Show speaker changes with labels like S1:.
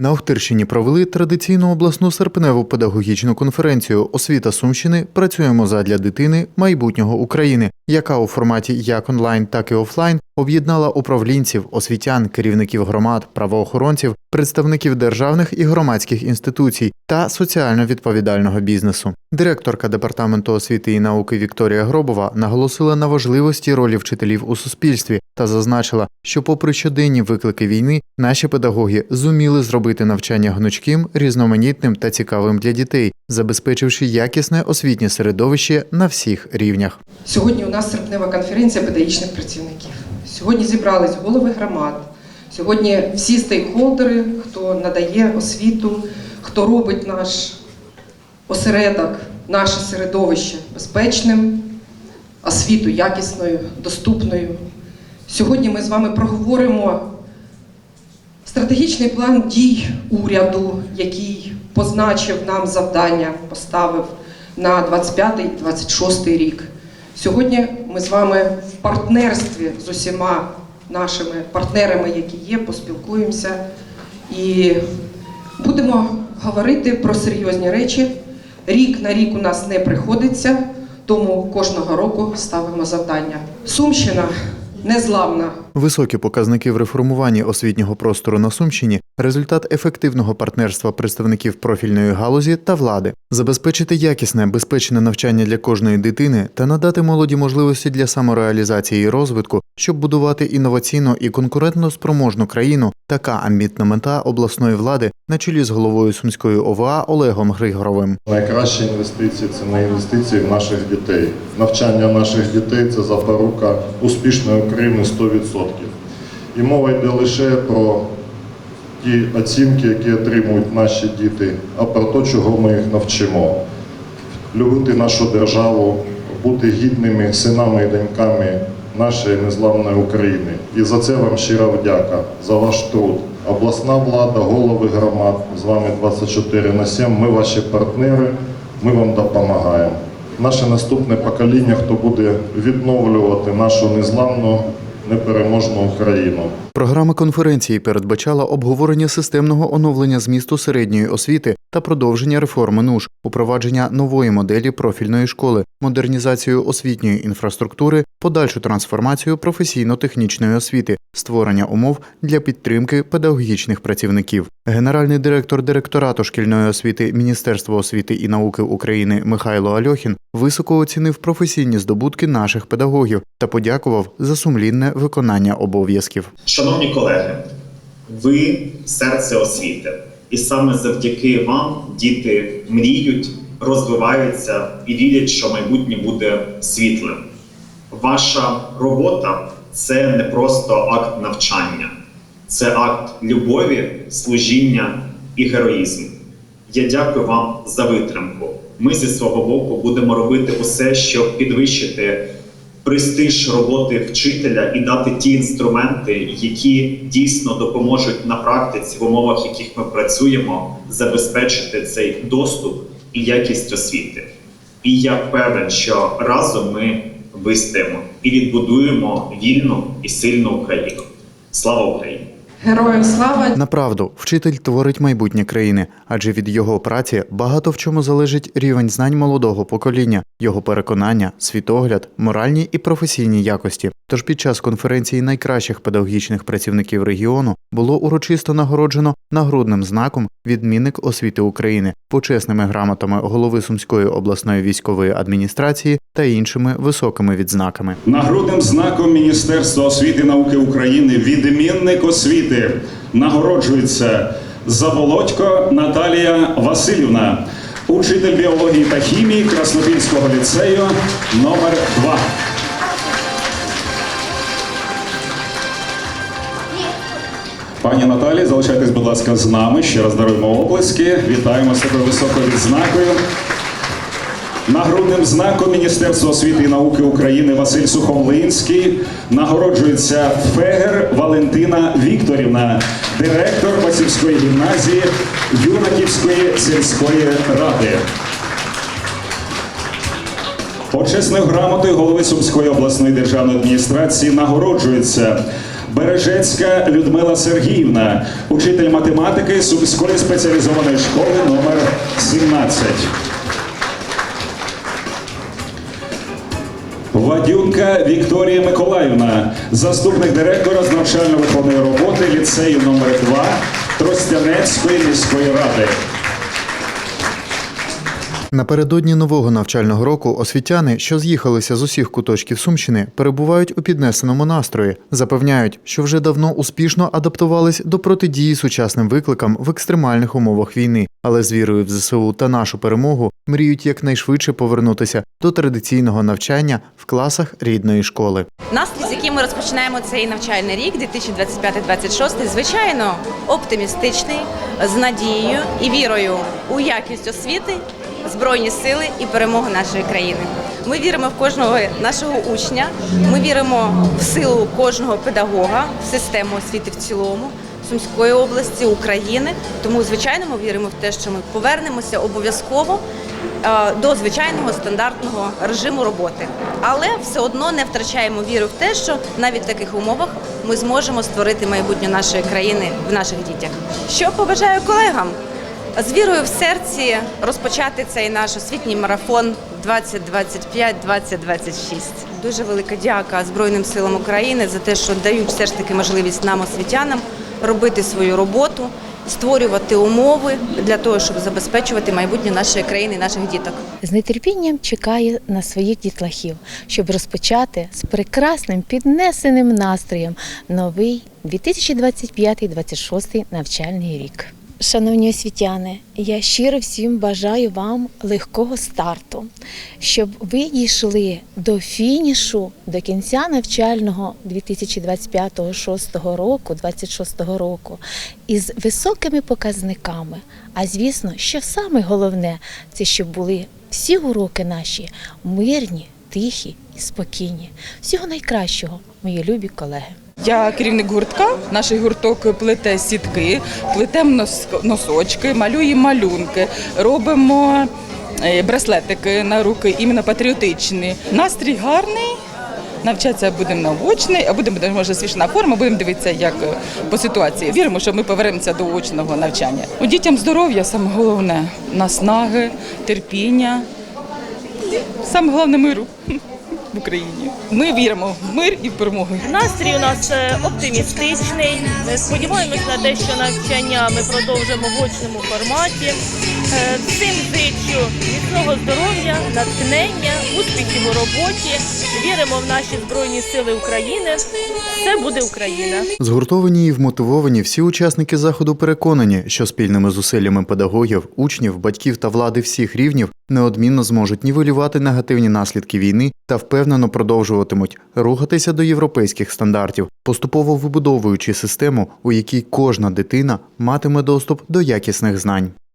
S1: На Охтирщині провели традиційну обласну серпневу педагогічну конференцію Освіта Сумщини працюємо задля дитини майбутнього України, яка у форматі як онлайн, так і офлайн об'єднала управлінців, освітян, керівників громад, правоохоронців, представників державних і громадських інституцій та соціально відповідального бізнесу. Директорка департаменту освіти і науки Вікторія Гробова наголосила на важливості ролі вчителів у суспільстві та зазначила, що, попри щоденні виклики війни, наші педагоги зуміли зробити навчання гнучким, різноманітним та цікавим для дітей, забезпечивши якісне освітнє середовище на всіх рівнях.
S2: Сьогодні у нас серпнева конференція педагогічних працівників. Сьогодні зібрались голови громад. Сьогодні всі стейкхолдери, хто надає освіту, хто робить наш осередок, наше середовище безпечним, освіту якісною, доступною. Сьогодні ми з вами проговоримо стратегічний план дій уряду, який позначив нам завдання, поставив на 25-26 рік. Сьогодні ми з вами в партнерстві з усіма нашими партнерами, які є, поспілкуємося і будемо говорити про серйозні речі. Рік на рік у нас не приходиться, тому кожного року ставимо завдання. Сумщина незламна.
S1: Високі показники в реформуванні освітнього простору на Сумщині результат ефективного партнерства представників профільної галузі та влади, забезпечити якісне, безпечне навчання для кожної дитини та надати молоді можливості для самореалізації і розвитку, щоб будувати інноваційну і конкурентно спроможну країну. Така амбітна мета обласної влади на чолі з головою Сумської ОВА Олегом Григоровим.
S3: Найкращі інвестиції це не інвестиції в наших дітей. Навчання наших дітей це запорука успішної України 100%. І мова йде лише про ті оцінки, які отримують наші діти, а про те, чого ми їх навчимо. Любити нашу державу, бути гідними синами і доньками нашої незламної України. І за це вам щира вдяка, за ваш труд. Обласна влада, голови громад, з вами 24 на 7. Ми ваші партнери, ми вам допомагаємо. Наше наступне покоління, хто буде відновлювати нашу незламну, непереможну Україну.
S1: Програма конференції передбачала обговорення системного оновлення змісту середньої освіти та продовження реформи НУШ, упровадження нової моделі профільної школи, модернізацію освітньої інфраструктури, подальшу трансформацію професійно-технічної освіти, створення умов для підтримки педагогічних працівників. Генеральний директор директорату шкільної освіти Міністерства освіти і науки України Михайло Альохін високо оцінив професійні здобутки наших педагогів та подякував за сумлінне виконання обов'язків.
S4: Шановні колеги, ви серце освіти, і саме завдяки вам діти мріють, розвиваються і вірять, що майбутнє буде світлим. Ваша робота це не просто акт навчання, це акт любові, служіння і героїзму. Я дякую вам за витримку. Ми зі свого боку будемо робити усе, щоб підвищити престиж роботи вчителя і дати ті інструменти, які дійсно допоможуть на практиці в умовах, в яких ми працюємо, забезпечити цей доступ і якість освіти. І я певен, що разом ми вистоїмо і відбудуємо вільну і сильну Україну. Слава Україні!
S2: Героям слава!
S1: Направду, вчитель творить майбутнє країни, адже від його праці багато в чому залежить рівень знань молодого покоління, його переконання, світогляд, моральні і професійні якості. Тож під час конференції найкращих педагогічних працівників регіону було урочисто нагороджено нагрудним знаком відмінник освіти України, почесними грамотами голови Сумської обласної військової адміністрації та іншими високими відзнаками.
S5: Нагрудним знаком Міністерства освіти і науки України відмінник освіти нагороджується Заболодько Наталія Васильівна, учитель біології та хімії Краснопільського ліцею номер 2 Пані Наталі, залишайтесь, будь ласка, з нами. Ще раз даруємо оплески. Вітаємо такою високою відзнакою. Нагрудним знаком Міністерства освіти і науки України Василь Сухомлинський нагороджується Фегер Валентина Вікторівна, директор Васильської гімназії Юнаківської сільської ради. Почесною грамотою голови Сумської обласної державної адміністрації нагороджується Бережецька Людмила Сергіївна, учитель математики Сумської спеціалізованої школи номер 17. Вадюнка Вікторія Миколаївна, заступник директора з навчально-виховної роботи ліцею номер 2 Тростянецької міської ради.
S1: Напередодні нового навчального року освітяни, що з'їхалися з усіх куточків Сумщини, перебувають у піднесеному настрої. Запевняють, що вже давно успішно адаптувались до протидії сучасним викликам в екстремальних умовах війни, але з вірою в ЗСУ та нашу перемогу мріють якнайшвидше повернутися до традиційного навчання в класах рідної школи.
S6: Настрій, з яким ми розпочинаємо цей навчальний рік, 2025-2026, звичайно, оптимістичний, з надією і вірою у якість освіти, збройні сили і перемогу нашої країни. Ми віримо в кожного нашого учня. Ми віримо в силу кожного педагога, в систему освіти в цілому. Сумської області України, тому звичайно ми віримо в те, що ми повернемося обов'язково е, до звичайного стандартного режиму роботи, але все одно не втрачаємо віру в те, що навіть в таких умовах ми зможемо створити майбутнє нашої країни в наших дітях. Що побажаю колегам? З вірою в серці розпочати цей наш освітній марафон 2025-2026. Дуже велика дяка Збройним силам України за те, що дають все ж таки можливість нам, освітянам, робити свою роботу, створювати умови для того, щоб забезпечувати майбутнє нашої країни і наших діток.
S7: з нетерпінням чекає на своїх дітлахів, щоб розпочати з прекрасним піднесеним настроєм новий 2025-2026 навчальний рік. Шановні освітяни, я щиро всім бажаю вам легкого старту, щоб ви дійшли до фінішу, до кінця навчального 2025-6 року, 26 року із високими показниками. А звісно, що саме головне, це щоб були всі уроки наші мирні, тихі і спокійні. Всього найкращого, мої любі колеги.
S8: Я керівник гуртка. Наш гурток плете сітки, плетемо носочки, малюємо малюнки, робимо е, браслетики на руки, іменно патріотичні. Настрій гарний. Навчатися будемо на очний, а будемо може свішна форма, будемо дивитися, як е, по ситуації. Віримо, що ми повернемося до очного навчання. У дітям здоров'я саме головне, наснаги, терпіння. Саме головне миру в Україні. Ми віримо в мир і в перемогу.
S9: Настрій у нас е, оптимістичний. Сподіваємось на те, що навчання ми продовжимо в очному форматі. Е, Всім зичу міцного здоров'я, натхнення, успіхів у роботі. Віримо в наші збройні сили України. Все буде Україна.
S1: Згуртовані і вмотивовані всі учасники заходу переконані, що спільними зусиллями педагогів, учнів, батьків та влади всіх рівнів неодмінно зможуть нівелювати негативні наслідки війни та впевнено продовжуватимуть рухатися до європейських стандартів, поступово вибудовуючи систему, у якій кожна дитина матиме доступ до якісних знань.